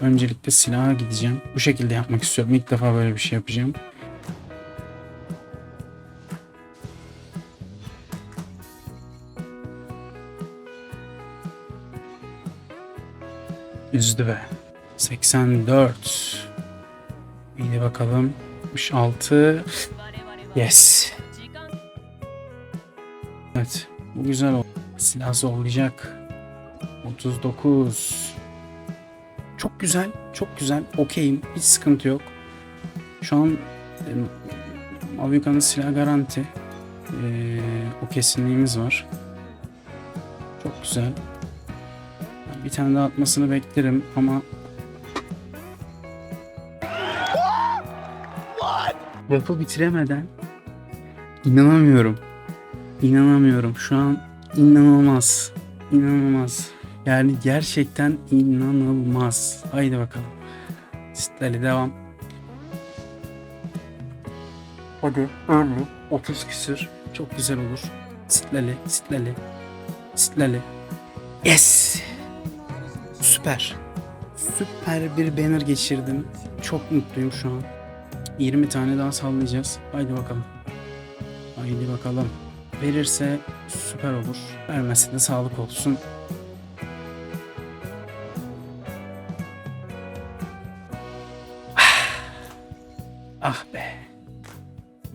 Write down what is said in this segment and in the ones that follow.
Öncelikle silaha gideceğim. Bu şekilde yapmak istiyorum. İlk defa böyle bir şey yapacağım. Üzdü be. 84. İyi bakalım. 66. Yes. Evet. Bu güzel oldu. Silah zorlayacak. 39. Çok güzel. Çok güzel. Okeyim. Hiç sıkıntı yok. Şu an e, Avyuka'nın silah garanti. E, o kesinliğimiz var. Çok güzel. Bir tane daha atmasını beklerim ama Lafı bitiremeden inanamıyorum. İnanamıyorum. Şu an inanılmaz. İnanılmaz. Yani gerçekten inanılmaz. Haydi bakalım. Sitlerle devam. Hadi öyle. 30 küsür. Çok güzel olur. Sitleli, sitleli, sitleli. Yes! Süper. Süper bir banner geçirdim. Çok mutluyum şu an. 20 tane daha sallayacağız. Haydi bakalım. Haydi bakalım. Verirse süper olur. Vermezse de sağlık olsun. Ah be.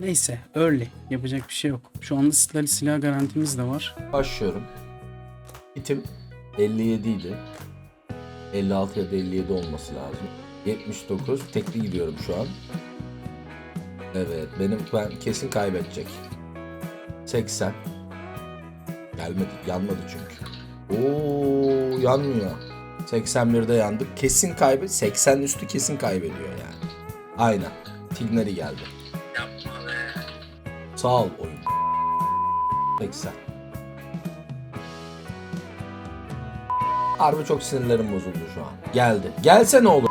Neyse early. Yapacak bir şey yok. Şu anda silah, silah garantimiz de var. Başlıyorum. Bitim 57 idi. 56 ya da 57 olması lazım. 79. Tekli gidiyorum şu an. Evet benim ben kesin kaybedecek. 80. Gelmedi. Yanmadı çünkü. Oo yanmıyor. 81'de yandık. Kesin kaybet. 80 üstü kesin kaybediyor yani. Aynen. Tigneri geldi. Sağ ol oyun. 80. Harbi çok sinirlerim bozuldu şu an. Geldi. Gelse ne olur?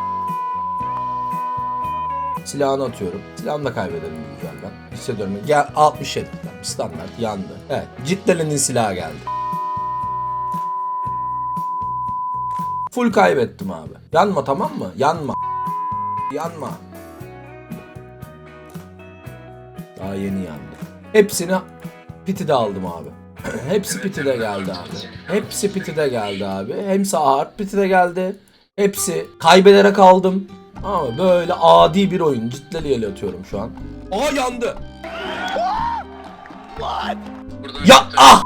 Silahını atıyorum. Silahını da kaybedelim bu güzel ben. Hissediyorum. Gel 67. Tamam, Standart yandı. Evet. Citleli'nin silahı geldi. Full kaybettim abi. Yanma tamam mı? Yanma. Yanma. Daha yeni yandı. Hepsini piti de aldım abi. Hepsi piti de geldi abi. Hepsi piti de geldi abi. Hem hard piti de geldi. Hepsi kaybederek aldım. Ama böyle adi bir oyun. Ciddeli el atıyorum şu an. Aa yandı. Ya ah!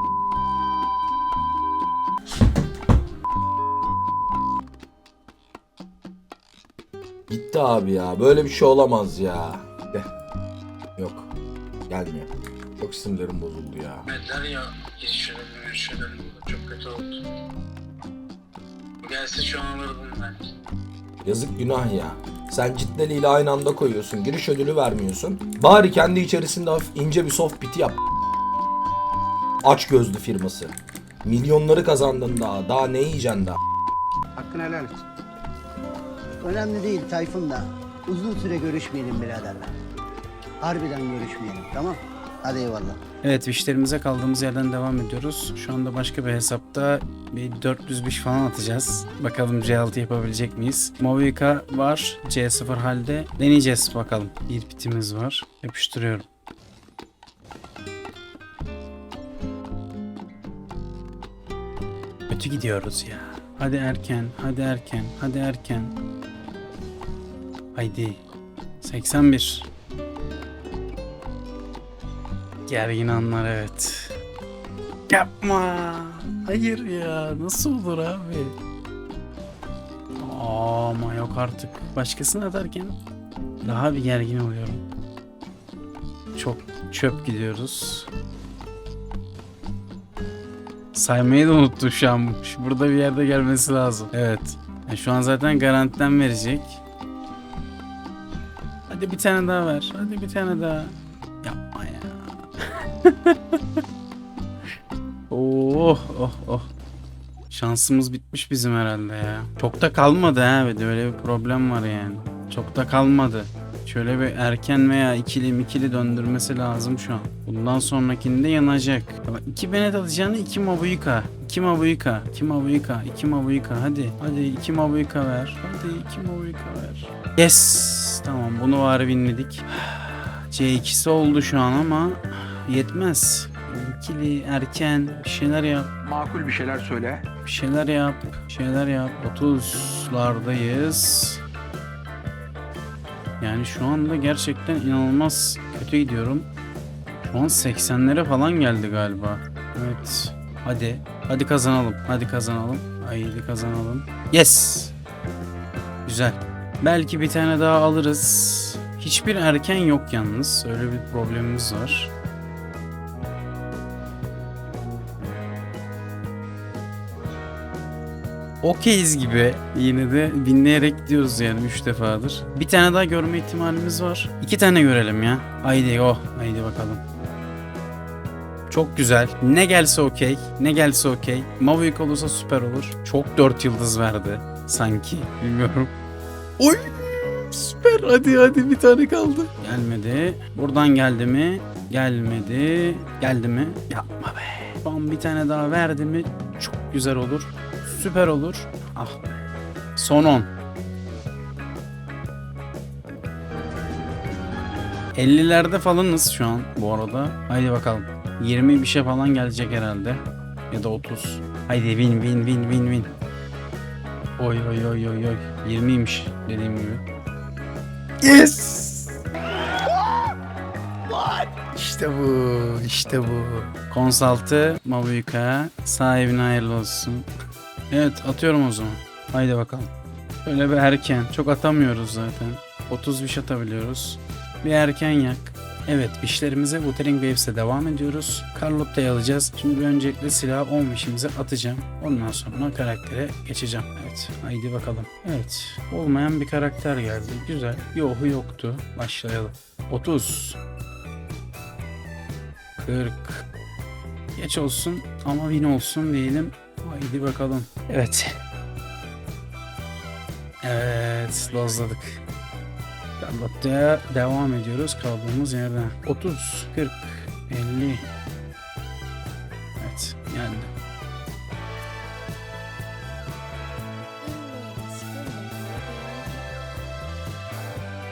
Gitti abi ya. Böyle bir şey olamaz ya. Yok. Gelmiyor. Çok sinirlerim bozuldu ya. Dediler ya girişelim yürüyüşelim çok kötü oldu. Gelse şu an alırdım ben. Yazık günah ya. Sen Ciddeli ile aynı anda koyuyorsun. Giriş ödülü vermiyorsun. Bari kendi içerisinde hafif ince bir soft biti yap. Aç gözlü firması. Milyonları kazandın daha. Daha ne yiyeceksin daha? Hakkını helal et. Önemli değil Tayfun da. Uzun süre görüşmeyelim biraderler. Harbiden görüşmeyelim tamam? Hadi eyvallah. Evet işlerimize kaldığımız yerden devam ediyoruz. Şu anda başka bir hesapta bir 400 biş falan atacağız. Bakalım C6 yapabilecek miyiz? Movika var C0 halde. Deneyeceğiz bakalım. Bir bitimiz var. Yapıştırıyorum. Kötü gidiyoruz ya. Hadi erken, hadi erken, hadi erken. Haydi. 81. Gergin anlar evet. Yapma. Hayır ya. Nasıl olur abi? Ama yok artık. Başkasına atarken daha bir gergin oluyorum. Çok çöp gidiyoruz. Saymayı da unuttum şu an. Burada bir yerde gelmesi lazım. Evet. E, şu an zaten garantiden verecek. Hadi bir tane daha ver. Hadi bir tane daha. Oh oh oh. Şansımız bitmiş bizim herhalde ya. Çok da kalmadı ha bir de öyle bir problem var yani. Çok da kalmadı. Şöyle bir erken veya ikili ikili döndürmesi lazım şu an. Bundan sonrakinde yanacak. Bak, iki benet atacağını iki Mabuika. İki Mabuika. iki Mabuika. iki Mabuika. Hadi. Hadi iki Mabuika ver. Hadi iki Mabuika ver. Yes. Tamam bunu var winledik. C2'si oldu şu an ama yetmez. İkili erken bir şeyler yap. Makul bir şeyler söyle. Bir şeyler yap. Bir şeyler yap. 30'lardayız. Yani şu anda gerçekten inanılmaz kötü gidiyorum. Şu an 80'lere falan geldi galiba. Evet. Hadi. Hadi kazanalım. Hadi kazanalım. Haydi kazanalım. Yes. Güzel. Belki bir tane daha alırız. Hiçbir erken yok yalnız. Öyle bir problemimiz var. Okeyiz gibi. Yine de binleyerek gidiyoruz yani 3 defadır. Bir tane daha görme ihtimalimiz var. 2 tane görelim ya. Haydi o. Haydi bakalım. Çok güzel. Ne gelse okey. Ne gelse okey. Mavic olursa süper olur. Çok 4 yıldız verdi. Sanki. Bilmiyorum. Oy! Süper. Hadi hadi bir tane kaldı. Gelmedi. Buradan geldi mi? Gelmedi. Geldi mi? Yapma be. Bam bir tane daha verdi mi? Çok güzel olur. Süper olur. Ah be. Son 10. 50'lerde falanız şu an bu arada. Haydi bakalım. 20 bir şey falan gelecek herhalde. Ya da 30. Haydi win win win win win. Oy oy oy oy oy. 20'ymiş dediğim gibi. Yes! İşte bu, işte bu. Konsaltı Mabuika sahibine hayırlı olsun. Evet atıyorum o zaman. Haydi bakalım. Böyle bir erken. Çok atamıyoruz zaten. 30 biş atabiliyoruz. Bir erken yak. Evet işlerimize Wuthering Waves'e devam ediyoruz. Carlotta'yı alacağız. Şimdi bir öncelikle silah 10 bişimize atacağım. Ondan sonra karaktere geçeceğim. Evet haydi bakalım. Evet olmayan bir karakter geldi. Güzel. Yohu yoktu. Başlayalım. 30 40 Geç olsun ama win olsun diyelim. Haydi bakalım. Evet. Evet, dozladık. Carlotta'ya devam ediyoruz kaldığımız yerden. 30, 40, 50. Evet, geldi.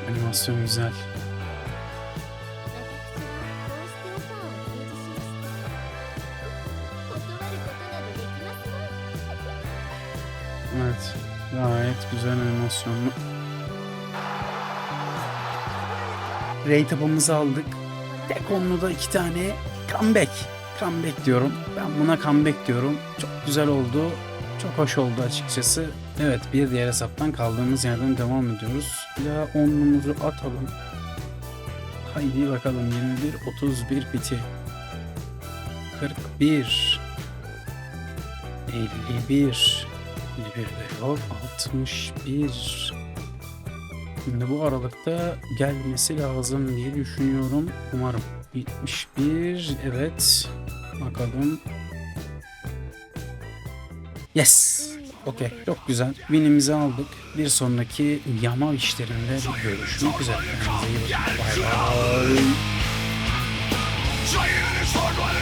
Animasyon güzel. Evet, gayet güzel animasyonlu. Rate up'ımızı aldık. Tek onlu da iki tane comeback. Comeback diyorum. Ben buna comeback diyorum. Çok güzel oldu. Çok hoş oldu açıkçası. Evet bir diğer hesaptan kaldığımız yerden devam ediyoruz. Daha onlumuzu atalım. Haydi bakalım 21, 31 biti. 41 51 51 de yok 61 Şimdi bu aralıkta gelmesi lazım diye düşünüyorum. Umarım. 71 evet. Bakalım. Yes. Okey. Çok güzel. Win'imizi aldık. Bir sonraki yama işlerinde görüşmek üzere. Kendinize iyi bakın. Bay bay.